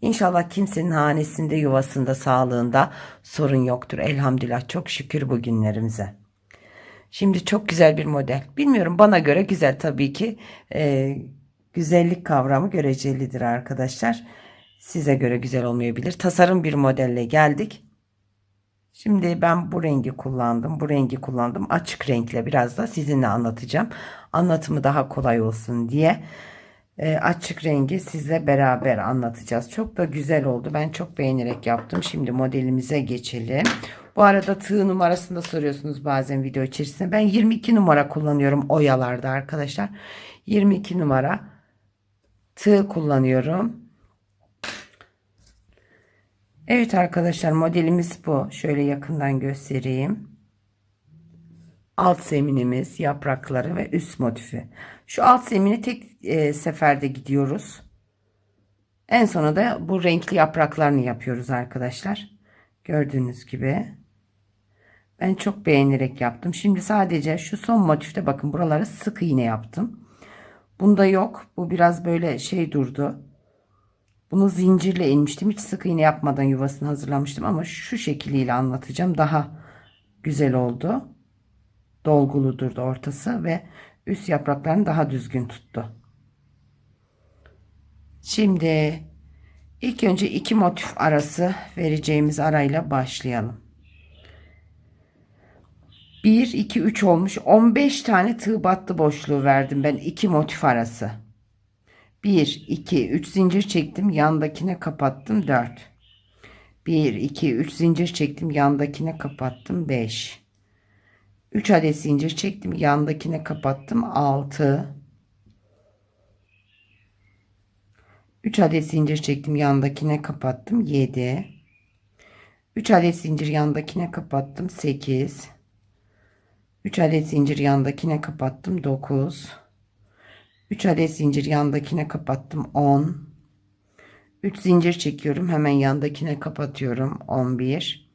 İnşallah kimsenin hanesinde, yuvasında, sağlığında sorun yoktur. Elhamdülillah çok şükür bugünlerimize. Şimdi çok güzel bir model. Bilmiyorum bana göre güzel tabii ki. Ee, güzellik kavramı görecelidir arkadaşlar. Size göre güzel olmayabilir. Tasarım bir modelle geldik. Şimdi ben bu rengi kullandım. Bu rengi kullandım. Açık renkle biraz da sizinle anlatacağım. Anlatımı daha kolay olsun diye. E, açık rengi size beraber anlatacağız. Çok da güzel oldu. Ben çok beğenerek yaptım. Şimdi modelimize geçelim. Bu arada tığ numarasını da soruyorsunuz bazen video içerisinde. Ben 22 numara kullanıyorum oyalarda arkadaşlar. 22 numara tığ kullanıyorum. Evet arkadaşlar modelimiz bu. Şöyle yakından göstereyim. Alt zeminimiz, yaprakları ve üst motifi. Şu alt zemini tek e, seferde gidiyoruz. En sona da bu renkli yapraklarını yapıyoruz arkadaşlar. Gördüğünüz gibi. Ben çok beğenerek yaptım. Şimdi sadece şu son motifte bakın buraları sık iğne yaptım. Bunda yok. Bu biraz böyle şey durdu. Bunu zincirle inmiştim. Hiç sık iğne yapmadan yuvasını hazırlamıştım ama şu şekliyle anlatacağım. Daha güzel oldu. Dolgulu durdu ortası ve üst yapraklarını daha düzgün tuttu. Şimdi ilk önce iki motif arası vereceğimiz arayla başlayalım. 1 2 3 olmuş. 15 tane tığ battı boşluğu verdim ben iki motif arası. 1 2 3 zincir çektim, yandakine kapattım 4. 1 2 3 zincir çektim, yandakine kapattım 5. 3 adet zincir çektim, yandakine kapattım 6. 3 adet zincir çektim, yandakine kapattım 7. 3 adet zincir yandakine kapattım 8. 3 adet zincir yandakine kapattım 9. 3 adet zincir yandakine kapattım 10. 3 zincir çekiyorum hemen yandakine kapatıyorum 11.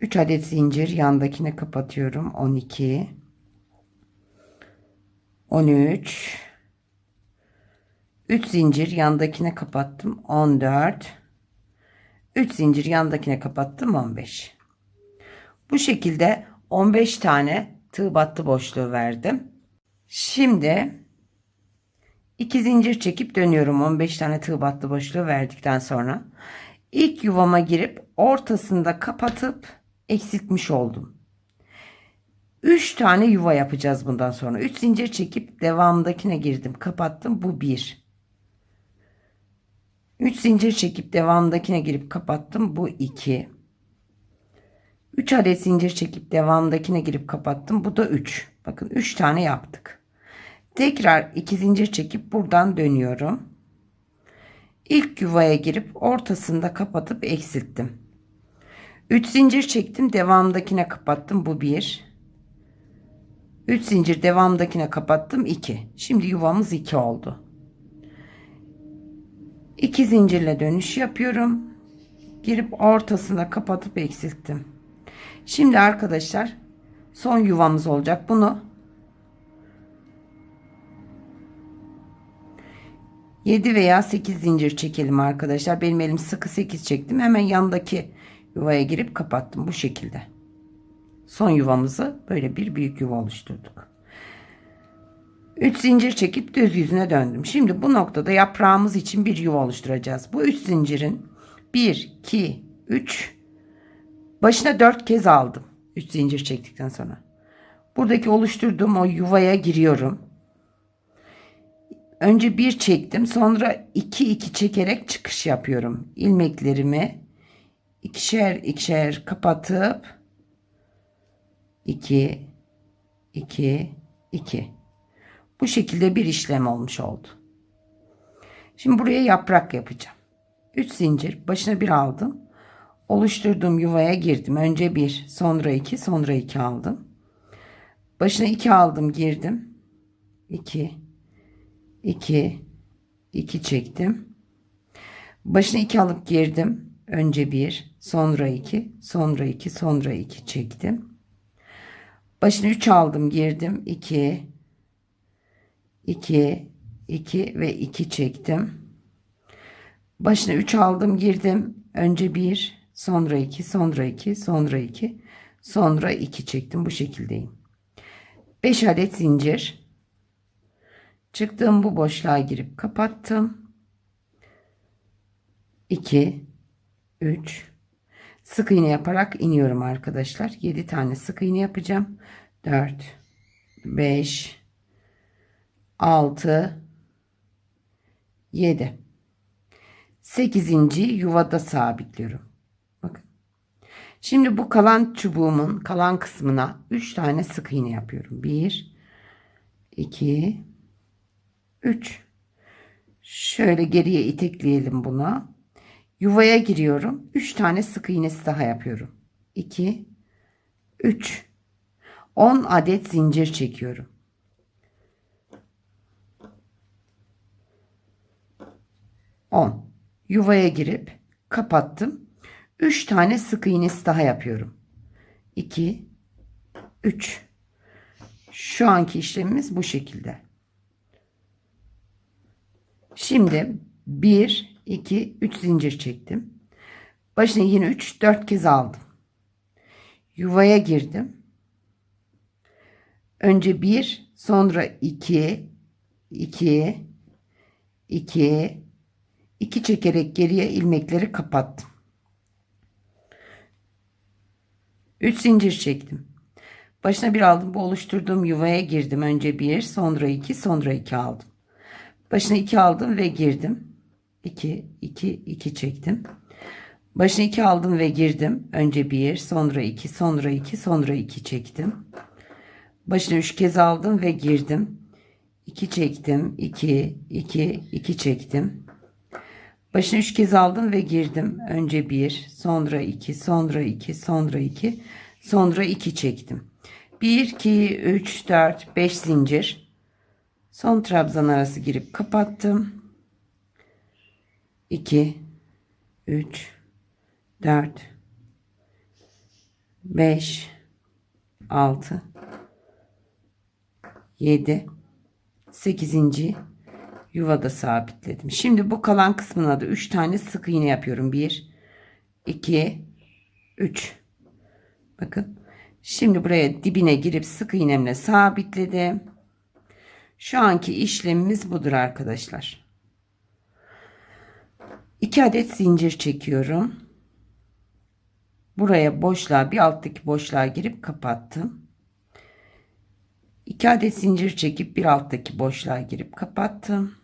3 adet zincir yandakine kapatıyorum 12. 13. 3 zincir yandakine kapattım 14. 3 zincir yandakine kapattım 15. Bu şekilde 15 tane tığ battı boşluğu verdim. Şimdi 2 zincir çekip dönüyorum 15 tane tığ battı boşluğu verdikten sonra. ilk yuvama girip ortasında kapatıp eksiltmiş oldum. 3 tane yuva yapacağız bundan sonra. 3 zincir çekip devamındakine girdim. Kapattım. Bu 1. 3 zincir çekip devamındakine girip kapattım. Bu 2. 3 adet zincir çekip devamındakine girip kapattım. Bu da 3. Bakın 3 tane yaptık. Tekrar 2 zincir çekip buradan dönüyorum. İlk yuvaya girip ortasında kapatıp eksilttim. 3 zincir çektim. Devamındakine kapattım. Bu 1. 3 zincir devamındakine kapattım. 2. Şimdi yuvamız 2 oldu. 2 zincirle dönüş yapıyorum. Girip ortasına kapatıp eksilttim. Şimdi arkadaşlar son yuvamız olacak. Bunu 7 veya 8 zincir çekelim arkadaşlar. Benim elim sıkı 8 çektim. Hemen yandaki yuvaya girip kapattım bu şekilde. Son yuvamızı böyle bir büyük yuva oluşturduk. 3 zincir çekip düz yüzüne döndüm. Şimdi bu noktada yaprağımız için bir yuva oluşturacağız. Bu 3 zincirin 1 2 3 başına 4 kez aldım. 3 zincir çektikten sonra. Buradaki oluşturduğum o yuvaya giriyorum. Önce bir çektim. Sonra iki iki çekerek çıkış yapıyorum. İlmeklerimi ikişer ikişer kapatıp 2 2 2 bu şekilde bir işlem olmuş oldu. Şimdi buraya yaprak yapacağım. 3 zincir başına bir aldım. Oluşturduğum yuvaya girdim. Önce 1, sonra 2, sonra 2 aldım. Başına 2 aldım, girdim. 2 2 2 çektim. Başına 2 alıp girdim. Önce 1, sonra 2, sonra 2, sonra 2 çektim. Başına 3 aldım, girdim. 2 2 2 ve 2 çektim. Başına 3 aldım, girdim. Önce 1, sonra 2, sonra 2, sonra 2, sonra 2 çektim. Bu şekildeyim. 5 adet zincir. Çıktığım bu boşluğa girip kapattım. 2 3 sık iğne yaparak iniyorum arkadaşlar. 7 tane sık iğne yapacağım. 4 5 6 7 8. yuvada sabitliyorum. Bakın. Şimdi bu kalan çubuğumun kalan kısmına 3 tane sık iğne yapıyorum. 1 2 3 Şöyle geriye itekleyelim buna. Yuvaya giriyorum. 3 tane sık iğnesi daha yapıyorum. 2 3 10 adet zincir çekiyorum. 10 yuvaya girip kapattım. 3 tane sık iğnesi daha yapıyorum. 2 3 Şu anki işlemimiz bu şekilde. Şimdi 1 2 3 zincir çektim. Başına yine 3 4 kez aldım. Yuvaya girdim. Önce 1 sonra 2 2 2 2 çekerek geriye ilmekleri kapattım. 3 zincir çektim. Başına bir aldım. Bu oluşturduğum yuvaya girdim. Önce 1, sonra 2, sonra 2 aldım. Başına 2 aldım ve girdim. 2, 2, 2 çektim. Başına 2 aldım ve girdim. Önce 1, sonra 2, sonra 2, sonra 2 çektim. Başına 3 kez aldım ve girdim. 2 çektim. 2, 2, 2 çektim. Başına 3 kez aldım ve girdim. Önce 1, sonra 2, sonra 2, sonra 2, sonra 2 çektim. 1, 2, 3, 4, 5 zincir. Son trabzan arası girip kapattım. 2, 3, 4, 5, 6, 7, 8. yuvada sabitledim. Şimdi bu kalan kısmına da 3 tane sık iğne yapıyorum. 1, 2, 3. Bakın. Şimdi buraya dibine girip sık iğnemle sabitledim. Şu anki işlemimiz budur arkadaşlar. 2 adet zincir çekiyorum. Buraya boşluğa bir alttaki boşluğa girip kapattım. 2 adet zincir çekip bir alttaki boşluğa girip kapattım.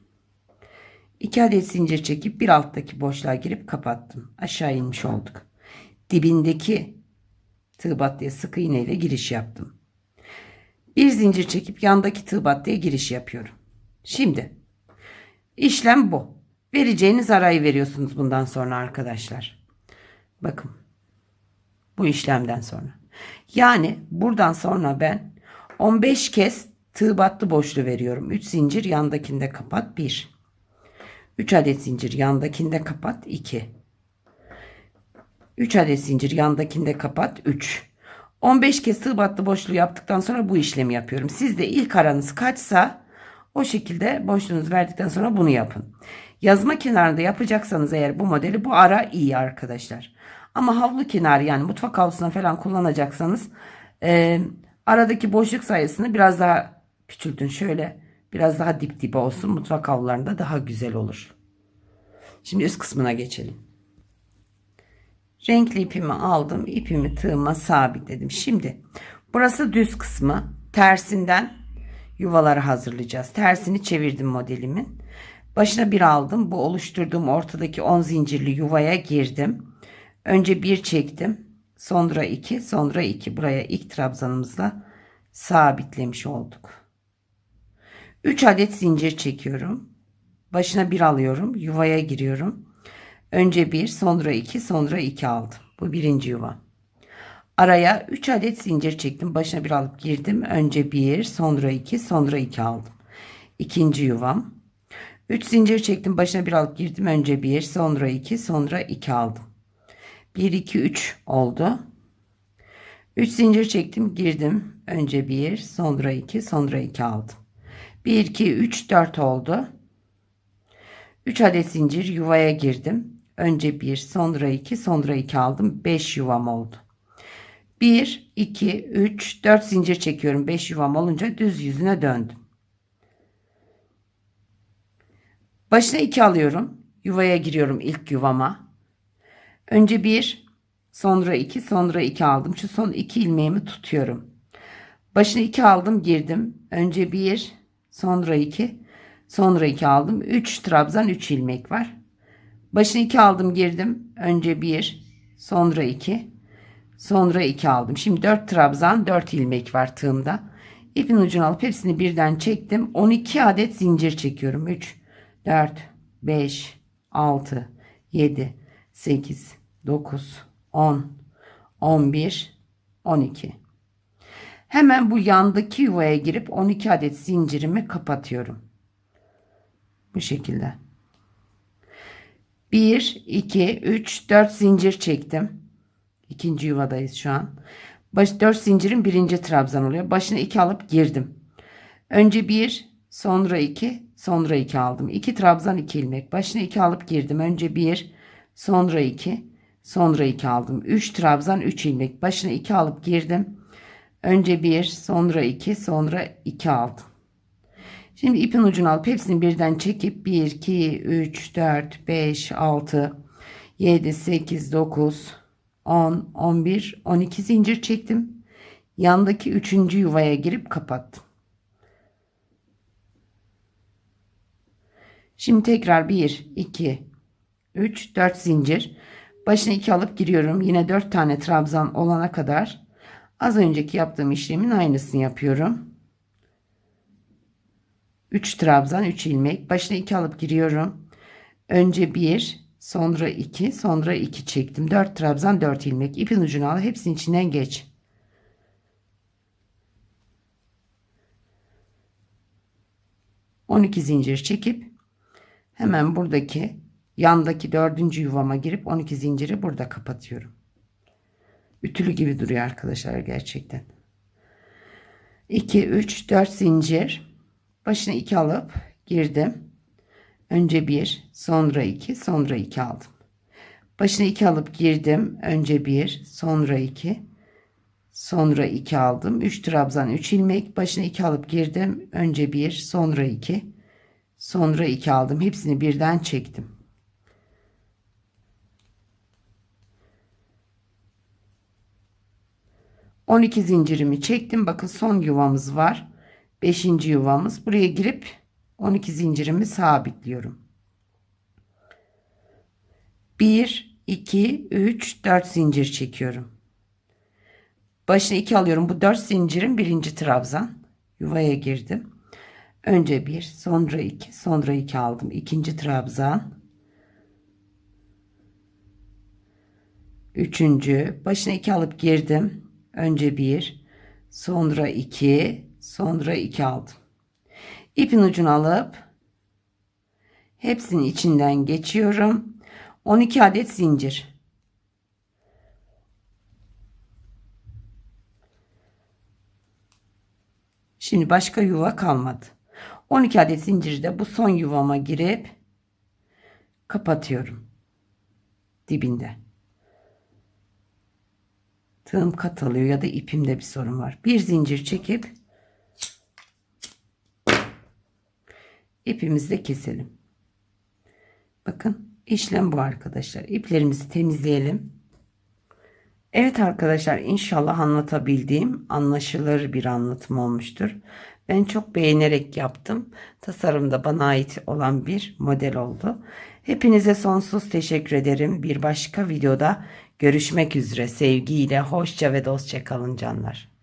2 adet zincir çekip bir alttaki boşluğa girip kapattım. Aşağı inmiş olduk. Dibindeki tığ battıya sık iğne ile giriş yaptım. Bir zincir çekip yandaki tığ battıya giriş yapıyorum. Şimdi işlem bu. Vereceğiniz arayı veriyorsunuz bundan sonra arkadaşlar. Bakın. Bu işlemden sonra. Yani buradan sonra ben 15 kez tığ battı boşluğu veriyorum. 3 zincir yandakinde kapat 1. 3 adet zincir yandakinde kapat 2. 3 adet zincir yandakinde kapat 3. 15 kez tığ battı boşluğu yaptıktan sonra bu işlemi yapıyorum. Siz de ilk aranız kaçsa o şekilde boşluğunuzu verdikten sonra bunu yapın. Yazma kenarında yapacaksanız eğer bu modeli bu ara iyi arkadaşlar. Ama havlu kenarı yani mutfak havlusuna falan kullanacaksanız e, aradaki boşluk sayısını biraz daha küçültün. Şöyle biraz daha dip dibe olsun. Mutfak havlularında daha güzel olur. Şimdi üst kısmına geçelim. Renkli ipimi aldım. ipimi tığıma sabitledim. Şimdi burası düz kısmı. Tersinden yuvaları hazırlayacağız. Tersini çevirdim modelimin. Başına bir aldım. Bu oluşturduğum ortadaki 10 zincirli yuvaya girdim. Önce bir çektim. Sonra iki, sonra iki. Buraya ilk trabzanımızla sabitlemiş olduk. 3 adet zincir çekiyorum. Başına bir alıyorum. Yuvaya giriyorum. Önce bir, sonra iki, sonra iki aldım. Bu birinci yuvam. Araya 3 adet zincir çektim. Başına bir alıp girdim. Önce 1, sonra 2, sonra 2 aldım. İkinci yuvam. 3 zincir çektim. Başına bir alıp girdim. Önce 1, sonra 2, sonra 2 aldım. 1, 2, 3 oldu. 3 zincir çektim. Girdim. Önce 1, sonra 2, sonra 2 aldım. 1, 2, 3, 4 oldu. 3 adet zincir yuvaya girdim. Önce 1, sonra 2, sonra 2 aldım. 5 yuvam oldu. 1, 2, 3, 4 zincir çekiyorum. 5 yuvam olunca düz yüzüne döndüm. Başına 2 alıyorum. Yuvaya giriyorum ilk yuvama. Önce 1, sonra 2, sonra 2 aldım. Şu son 2 ilmeğimi tutuyorum. Başına 2 aldım, girdim. Önce 1, sonra 2, sonra 2 aldım. 3 trabzan 3 ilmek var. Başına 2 aldım, girdim. Önce 1, sonra 2, sonra 2 aldım. Şimdi 4 trabzan 4 ilmek var tığımda. İpin ucunu alıp hepsini birden çektim. 12 adet zincir çekiyorum. 3, 4, 5, 6, 7, 8, 9, 10, 11, 12. Hemen bu yandaki yuvaya girip 12 adet zincirimi kapatıyorum. Bu şekilde. 1, 2, 3, 4 zincir çektim. İkinci yuvadayız şu an. Baş, 4 zincirin birinci trabzan oluyor. Başına 2 alıp girdim. Önce 1, sonra 2, sonra 2 aldım. 2 trabzan 2 ilmek. Başına 2 alıp girdim. Önce 1, sonra 2, sonra 2 aldım. 3 trabzan 3 ilmek. Başına 2 alıp girdim. Önce 1, sonra 2, sonra 2 aldım. Şimdi ipin ucunu alıp hepsini birden çekip 1, 2, 3, 4, 5, 6, 7, 8, 9, 10, 11, 12 zincir çektim. Yandaki üçüncü yuvaya girip kapattım. Şimdi tekrar 1, 2, 3, 4 zincir. Başına 2 alıp giriyorum. Yine 4 tane trabzan olana kadar az önceki yaptığım işlemin aynısını yapıyorum. 3 trabzan 3 ilmek. Başına 2 alıp giriyorum. Önce 1, sonra 2, sonra 2 çektim. 4 trabzan 4 ilmek. İpin ucunu al. Hepsinin içinden geç. On iki zincir çekip hemen buradaki yandaki dördüncü yuvama girip 12 zinciri burada kapatıyorum. Ütülü gibi duruyor arkadaşlar gerçekten. 2, 3, 4 zincir. Başına 2 alıp girdim. Önce 1, sonra 2, sonra 2 aldım. Başına 2 alıp girdim. Önce 1, sonra 2, sonra 2 aldım. 3 trabzan 3 ilmek. Başına 2 alıp girdim. Önce 1, sonra 2, sonra 2 aldım. Hepsini birden çektim. On iki zincirimi çektim. Bakın son yuvamız var. Beşinci yuvamız. Buraya girip 12 zincirimi sabitliyorum. 1, 2, 3, 4 zincir çekiyorum. Başına 2 alıyorum. Bu 4 zincirin birinci trabzan. Yuvaya girdim. Önce 1, sonra 2, sonra 2 aldım. İkinci trabzan. Üçüncü. Başına 2 alıp girdim. Önce 1, sonra 2, sonra 2 aldım. İpin ucunu alıp hepsinin içinden geçiyorum. 12 adet zincir. Şimdi başka yuva kalmadı. 12 adet zinciri de bu son yuvama girip kapatıyorum. Dibinde. Tığım kat alıyor ya da ipimde bir sorun var. Bir zincir çekip ipimizi de keselim. Bakın işlem bu arkadaşlar. İplerimizi temizleyelim. Evet arkadaşlar inşallah anlatabildiğim anlaşılır bir anlatım olmuştur. Ben çok beğenerek yaptım. Tasarım da bana ait olan bir model oldu. Hepinize sonsuz teşekkür ederim. Bir başka videoda görüşmek üzere. Sevgiyle hoşça ve dostça kalın canlar.